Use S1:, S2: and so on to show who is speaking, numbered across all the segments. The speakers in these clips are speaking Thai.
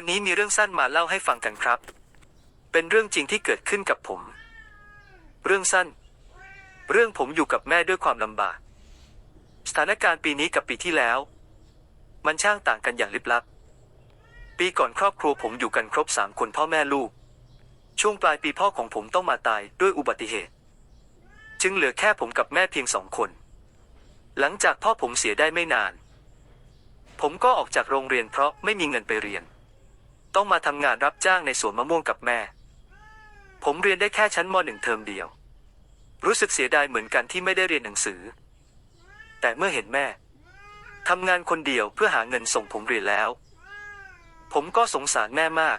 S1: วันนี้มีเรื่องสั้นมาเล่าให้ฟังกันครับ เป็นเรื่องจริงที่เกิดขึ้นกับผม เรื่องสั้น เรื่องผมอยู่กับแม่ด้วยความลำบาก สถานการณ์ปีนี้กับปีที่แล้ว มันช่างต่างกันอย่างลิบลับ ปีก่อนครอบครัวผมอยู่กันครบสามคนพ่อแม่ลูก ช่วงปลายปีพ่อของผมต้องมาตายด้วยอุบัติเหตุ จึงเหลือแค่ผมกับแม่เพียงสองคน หลังจากพ่อผมเสียได้ไม่นาน ผมก็ออกจากโรงเรียนเพราะไม่มีเงินไปเรียน ต้องมาทำงานรับจ้างในสวนมะม่วงกับแม่ ผมเรียนได้แค่ชั้นมหนึ่งเทอมเดียว รู้สึกเสียดายเหมือนกันที่ไม่ได้เรียนหนังสือ แต่เมื่อเห็นแม่ทำงานคนเดียวเพื่อหาเงินส่งผมเรียนแล้ว ผมก็สงสารแม่มาก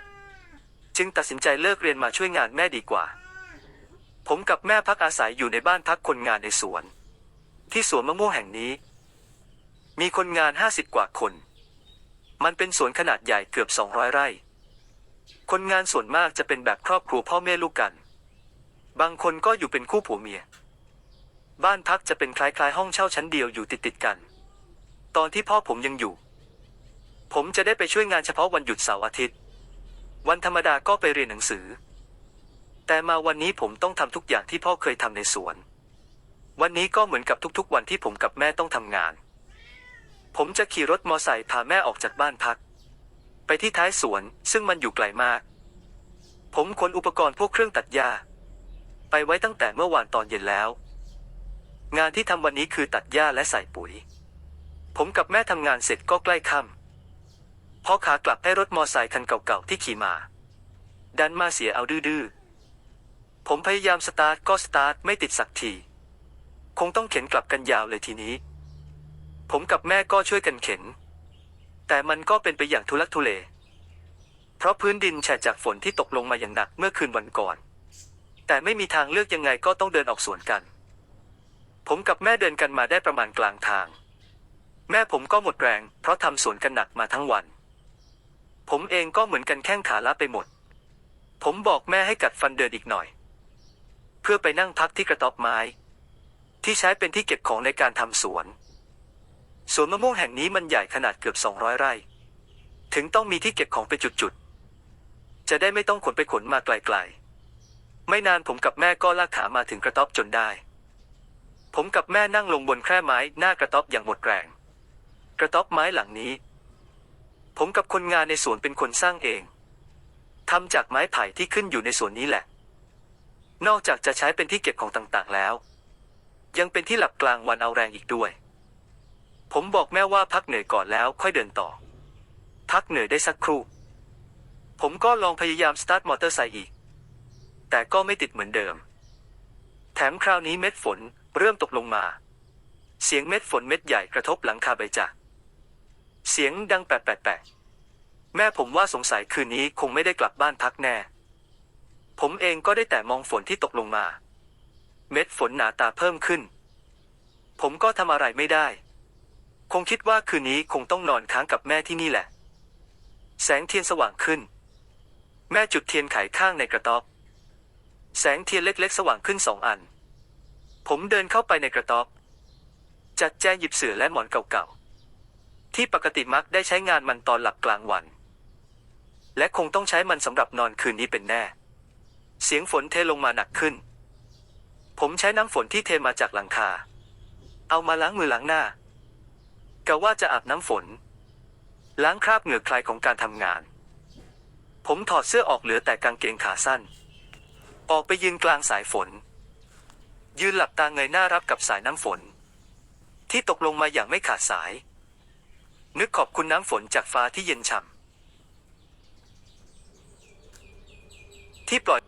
S1: จึงตัดสินใจเลิกเรียนมาช่วยงานแม่ดีกว่า ผมกับแม่พักอาศัยอยู่ในบ้านพักคนงานในสวน ที่สวนมะม่วงแห่งนี้ มีคนงานห้าสิบกว่าคน มันเป็นสวนขนาดใหญ่เกือบสองร้อยไร่ คนงานส่วนมากจะเป็นแบบครอบครัวพ่อแม่ลูกกัน บางคนก็อยู่เป็นคู่ผัวเมีย บ้านพักจะเป็นคล้ายๆ ห้องเช่าชั้นเดียวอยู่ติดๆกัน ตอนที่พ่อผมยังอยู่ ผมจะได้ไปช่วยงานเฉพาะวันหยุดเสาร์อาทิตย์ วันธรรมดาก็ไปเรียนหนังสือ แต่มาวันนี้ผมต้องทำทุกอย่างที่พ่อเคยทำในสวน วันนี้ก็เหมือนกับทุกๆ วันที่ผมกับแม่ต้องทำงาน ผมจะขี่รถมอไซค์พาแม่ออกจากบ้านพัก ไปที่ท้ายสวน ซึ่งมันอยู่ไกลมาก ผมขนอุปกรณ์พวกเครื่องตัดหญ้า ไปไว้ตั้งแต่เมื่อวานตอนเย็นแล้ว งานที่ทำวันนี้คือตัดหญ้าและใส่ปุ๋ย ผมกับแม่ทำงานเสร็จก็ใกล้ค่ำพอขากลับให้รถมอไซค์คันเก่าๆที่ขี่มา ดันมาเสียเอาดื้อๆผมพยายามสตาร์ทก็สตาร์ทไม่ติดสักที คงต้องเข็นกลับกันยาวเลยทีนี้ ผมกับแม่ก็ช่วยกันเข็น แต่มันก็เป็นไปอย่างทุลักทุเล เพราะพื้นดินแฉะจากฝนที่ตกลงมาอย่างหนักเมื่อคืนวันก่อน แต่ไม่มีทางเลือกยังไงก็ต้องเดินออกสวนกัน ผมกับแม่เดินกันมาได้ประมาณกลางทาง แม่ผมก็หมดแรง เพราะทำสวนกันหนักมาทั้งวัน ผมเองก็เหมือนกันแข้งขาล้าไปหมด ผมบอกแม่ให้กัดฟันเดินอีกหน่อย เพื่อไปนั่งพักที่กระต๊อบไม้ ที่ใช้เป็นที่เก็บของในการทำสวน สวนมะม่วงแห่งนี้มันใหญ่ขนาดเกือบ 200 ไร่ ถึงต้องมีที่เก็บของเป็นจุดๆ จะได้ไม่ต้องขนไปขนมาไกลๆ ไม่นานผมกับแม่ก็ลากขามาถึงกระต๊อบจนได้ ผมกับแม่นั่งลงบนแคร่ไม้หน้ากระต๊อบอย่างหมดแรง กระต๊อบไม้หลังนี้ ผมกับคนงานในสวนเป็นคนสร้างเองทำจากไม้ไผ่ที่ขึ้นอยู่ในสวนนี้แหละ นอกจากจะใช้เป็นที่เก็บของต่างๆแล้ว ยังเป็นที่หลับกลางวันเอาแรงอีกด้วย ผมบอกแม่ว่าพักเหนื่อยก่อนแล้วค่อยเดินต่อ พักเหนื่อยได้สักครู่ ผมก็ลองพยายามสตาร์ทมอเตอร์ไซค์อีก แต่ก็ไม่ติดเหมือนเดิม แถมคราวนี้เม็ดฝนเริ่มตกลงมา เสียงเม็ดฝนเม็ดใหญ่กระทบหลังคาใบจากเสียงดังแปะแปะแปะแม่ผมว่าสงสัยคืนนี้คงไม่ได้กลับบ้านพักแน่ ผมเองก็ได้แต่มองฝนที่ตกลงมา เม็ดฝนหนาตาเพิ่มขึ้น ผมก็ทำอะไรไม่ได้ คงคิดว่าคืนนี้คงต้องนอนค้างกับแม่ที่นี่แหละ แสงเทียนสว่างขึ้น แม่จุดเทียนไขข้างในกระต๊อบ แสงเทียนเล็กๆ สว่างขึ้นสองอัน ผมเดินเข้าไปในกระต๊อบ จัดแจงหยิบเสื่อและหมอนเก่าๆ ที่ปกติมักได้ใช้งานมันตอนหลับกลางวัน และคงต้องใช้มันสำหรับนอนคืนนี้เป็นแน่ เสียงฝนเทลงมาหนักขึ้น ผมใช้น้ำฝนที่เทมาจากหลังคา เอามาล้างมือล้างหน้า กะว่าจะอาบน้ำฝน ล้างคราบเหงื่อใครของการทำงาน ผมถอดเสื้อออกเหลือแต่กางเกงขาสั้น ออกไปยืนกลางสายฝน ยืนหลับตาเงยหน้ารับกับสายน้ำฝน ที่ตกลงมาอย่างไม่ขาดสาย นึกขอบคุณน้ำฝนจากฟ้าที่เย็นฉ่ำที่ปล่อย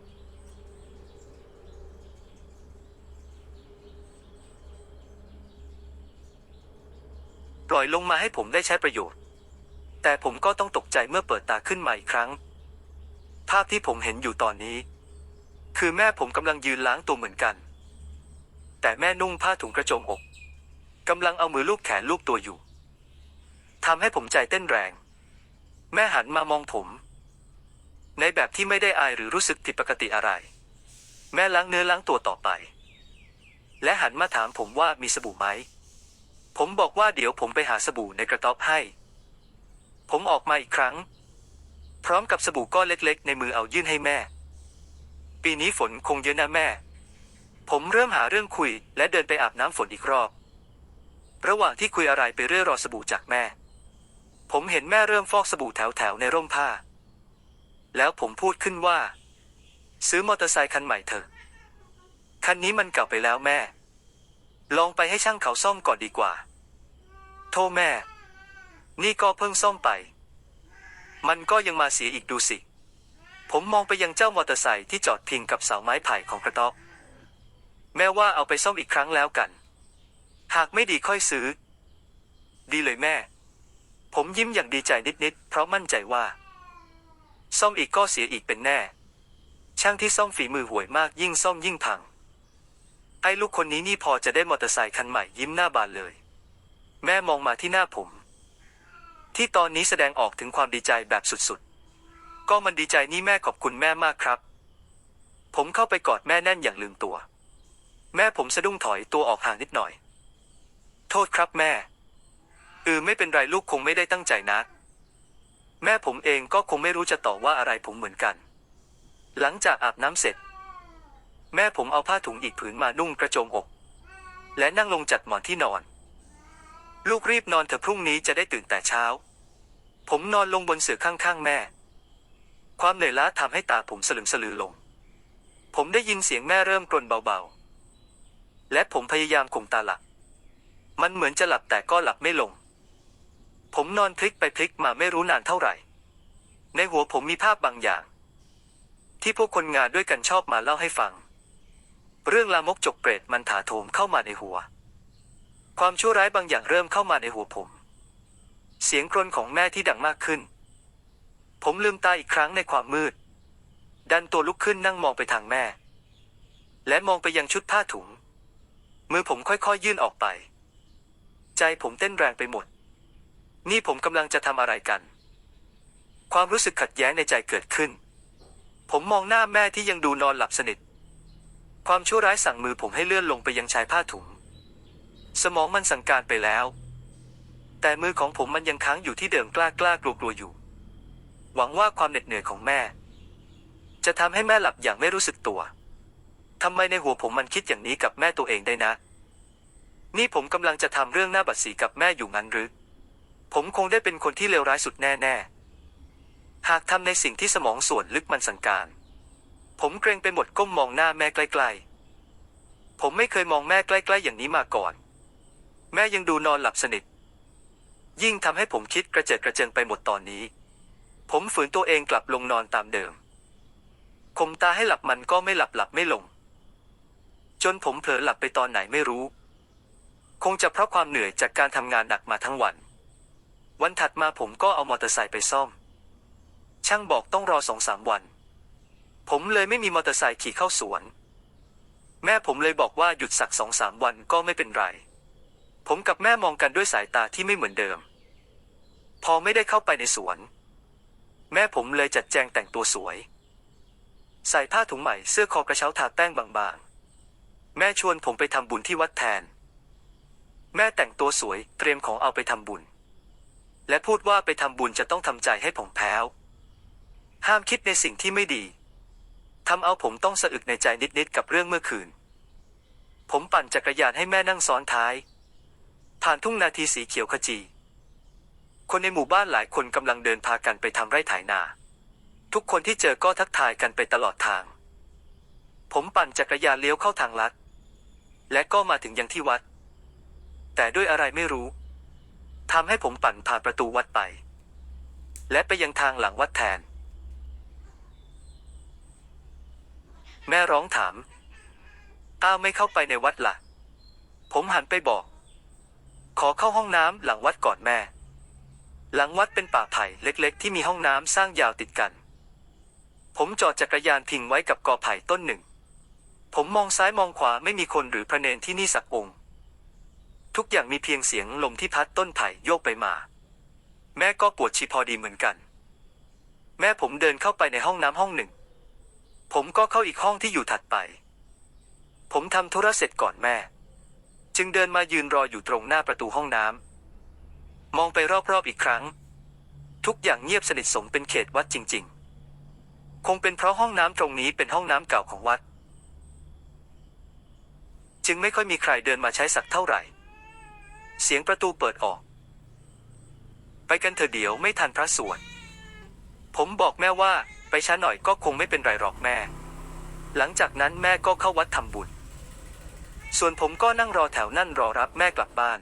S1: ปล่อยลงมาให้ผมได้ใช้ประโยชน์ แต่ผมก็ต้องตกใจเมื่อเปิดตาขึ้นมาอีกครั้ง ภาพที่ผมเห็นอยู่ตอนนี้ คือแม่ผมกำลังยืนล้างตัวเหมือนกัน แต่แม่นุ่งผ้าถุงกระโจมอกกำลังเอามือลูบแขนลูบตัวอยู่ทำให้ผมใจเต้นแรง แม่หันมามองผม ในแบบที่ไม่ได้อายหรือรู้สึกผิดปกติอะไร แม่ล้างเนื้อล้างตัวต่อไป และหันมาถามผมว่ามีสบู่ไหม ผมบอกว่าเดี๋ยวผมไปหาสบู่ในกระต๊อบให้ ผมออกมาอีกครั้ง พร้อมกับสบู่ก้อนเล็กๆ ในมือเอายื่นให้แม่ ปีนี้ฝนคงเยอะนะแม่ ผมเริ่มหาเรื่องคุยและเดินไปอาบน้ำฝนอีกรอบ ระหว่างที่คุยอะไรไปเรื่อยรอสบู่จากแม่ ผมเห็นแม่เริ่มฟอกสบู่แถวๆในร่มผ้า แล้วผมพูดขึ้นว่า ซื้อมอเตอร์ไซค์คันใหม่เถอะ คันนี้มันเก่าไปแล้วแม่ ลองไปให้ช่างเขาซ่อมก่อนดีกว่า โทษแม่ นี่ก็เพิ่งซ่อมไป มันก็ยังมาเสียอีกดูสิ ผมมองไปยังเจ้ามอเตอร์ไซค์ที่จอดพิงกับเสาไม้ไผ่ของกระต๊อบแม่ว่าเอาไปซ่อมอีกครั้งแล้วกัน หากไม่ดีค่อยซื้อ ดีเลยแม่ ผมยิ้มอย่างดีใจนิดๆเพราะมั่นใจว่า ซ่อมอีกก็เสียอีกเป็นแน่ ช่างที่ซ่อมฝีมือห่วยมากยิ่งซ่อมยิ่งพัง ไอ้ลูกคนนี้นี่พอจะได้มอเตอร์ไซค์คันใหม่ยิ้มหน้าบานเลย แม่มองมาที่หน้าผม ที่ตอนนี้แสดงออกถึงความดีใจแบบสุดๆ ก็มันดีใจนี่แม่ขอบคุณแม่มากครับ ผมเข้าไปกอดแม่แน่นอย่างลืมตัว แม่ผมสะดุ้งถอยตัวออกห่างนิดหน่อย โทษครับแม่เออไม่เป็นไรลูกคงไม่ได้ตั้งใจนะ แม่ผมเองก็คงไม่รู้จะตอบว่าอะไรผมเหมือนกัน หลังจากอาบน้ำเสร็จ แม่ผมเอาผ้าถุงอีกผืนมานุ่งกระโจมอก และนั่งลงจัดหมอนที่นอน ลูกรีบนอนเถอะพรุ่งนี้จะได้ตื่นแต่เช้า ผมนอนลงบนเสื่อข้างๆแม่ ความเหนื่อยล้าทำให้ตาผมสลึมสลือลง ผมได้ยินเสียงแม่เริ่มกรนเบาๆ และผมพยายามข่มตาหลับมันเหมือนจะหลับแต่ก็หลับไม่ลง ผมนอนพลิกไปพลิกมาไม่รู้นานเท่าไหร่ ในหัวผมมีภาพบางอย่าง ที่พวกคนงานด้วยกันชอบมาเล่าให้ฟัง เรื่องลามกจกเปรตมันถาโถมเข้ามาในหัว ความชั่วร้ายบางอย่างเริ่มเข้ามาในหัวผม เสียงกรนของแม่ที่ดังมากขึ้น ผมลืมตาอีกครั้งในความมืด ดันตัวลุกขึ้นนั่งมองไปทางแม่ และมองไปยังชุดผ้าถุง มือผมค่อยๆยื่นออกไป ใจผมเต้นแรงไปหมด นี่ผมกำลังจะทำอะไรกัน ความรู้สึกขัดแย้งในใจเกิดขึ้น ผมมองหน้าแม่ที่ยังดูนอนหลับสนิท ความชั่วร้ายสั่งมือผมให้เลื่อนลงไปยังชายผ้าถุง สมองมันสั่งการไปแล้ว แต่มือของผมมันยังค้างอยู่ที่เดิมกล้ากล้ากลัวกลัวอยู่ หวังว่าความเหน็ดเหนื่อยของแม่ จะทำให้แม่หลับอย่างไม่รู้สึกตัวทำไมในหัวผมมันคิดอย่างนี้กับแม่ตัวเองได้นะ นี่ผมกำลังจะทำเรื่องหน้าบัดสีกับแม่อยู่งั้นหรือ ผมคงได้เป็นคนที่เลวร้ายสุดแน่ ๆ หากทำในสิ่งที่สมองส่วนลึกมันสั่งการ ผมเกรงไปหมดก้มมองหน้าแม่ใกล้ๆ ผมไม่เคยมองแม่ใกล้ๆอย่างนี้มาก่อน แม่ยังดูนอนหลับสนิท ยิ่งทำให้ผมคิดกระเจิดกระเจิงไปหมดตอนนี้ ผมฝืนตัวเองกลับลงนอนตามเดิมคมตาให้หลับมันก็ไม่หลับหลับไม่ลง จนผมเผลอหลับไปตอนไหนไม่รู้ คงจะเพราะความเหนื่อยจากการทำงานหนักมาทั้งวัน วันถัดมาผมก็เอามอเตอร์ไซค์ไปซ่อม ช่างบอกต้องรอสองสามวัน ผมเลยไม่มีมอเตอร์ไซค์ขี่เข้าสวน แม่ผมเลยบอกว่าหยุดสักสองสามวันก็ไม่เป็นไร ผมกับแม่มองกันด้วยสายตาที่ไม่เหมือนเดิม พอไม่ได้เข้าไปในสวน แม่ผมเลยจัดแจงแต่งตัวสวย ใส่ผ้าถุงใหม่เสื้อคอกระเช้าทาแป้งบางๆ แม่ชวนผมไปทำบุญที่วัดแทน แม่แต่งตัวสวยเตรียมของเอาไปทำบุญ และพูดว่าไปทำบุญจะต้องทำใจให้ผ่องแผ้ว ห้ามคิดในสิ่งที่ไม่ดี ทำเอาผมต้องสะอึกในใจนิดๆกับเรื่องเมื่อคืน ผมปั่นจักรยานให้แม่นั่งซ้อนท้าย ผ่านทุ่งนาทีสีเขียวขจี คนในหมู่บ้านหลายคนกำลังเดินพากันไปทำไร่ไถนา ทุกคนที่เจอก็ทักทายกันไปตลอดทาง ผมปั่นจักรยานเลี้ยวเข้าทางลัด และก็มาถึงยังที่วัด แต่ด้วยอะไรไม่รู้ทำให้ผมปั่นผ่านประตูวัดไป และไปยังทางหลังวัดแทน แม่ร้องถาม อ้าวไม่เข้าไปในวัดล่ะ ผมหันไปบอก ขอเข้าห้องน้ำหลังวัดก่อนแม่ หลังวัดเป็นป่าไผ่เล็กๆ ที่มีห้องน้ำสร้างยาวติดกัน ผมจอดจักรยานพิงไว้กับกอไผ่ต้นหนึ่ง ผมมองซ้ายมองขวาไม่มีคนหรือพระเนนที่นี่สักองค์ ทุกอย่างมีเพียงเสียงลมที่พัดต้นไผ่โยกไปมา แม่ก็ปวดชีพอดีเหมือนกัน แม่ผมเดินเข้าไปในห้องน้ำห้องหนึ่ง ผมก็เข้าอีกห้องที่อยู่ถัดไป ผมทำธุระเสร็จก่อนแม่ จึงเดินมายืนรออยู่ตรงหน้าประตูห้องน้ำมองไปรอบๆอีกครั้ง ทุกอย่างเงียบสนิทสมเป็นเขตวัดจริง ๆ คงเป็นเพราะห้องน้ำตรงนี้เป็นห้องน้ำเก่าของวัด จึงไม่ค่อยมีใครเดินมาใช้สักเท่าไหร่ เสียงประตูเปิดออก ไปกันเถอะเดี๋ยวไม่ทันพระสวดผมบอกแม่ว่า ไปช้าหน่อยก็คงไม่เป็นไรหรอกแม่ หลังจากนั้นแม่ก็เข้าวัดทำบุญ ส่วนผมก็นั่งรอแถวนั่นรอรับแม่กลับบ้าน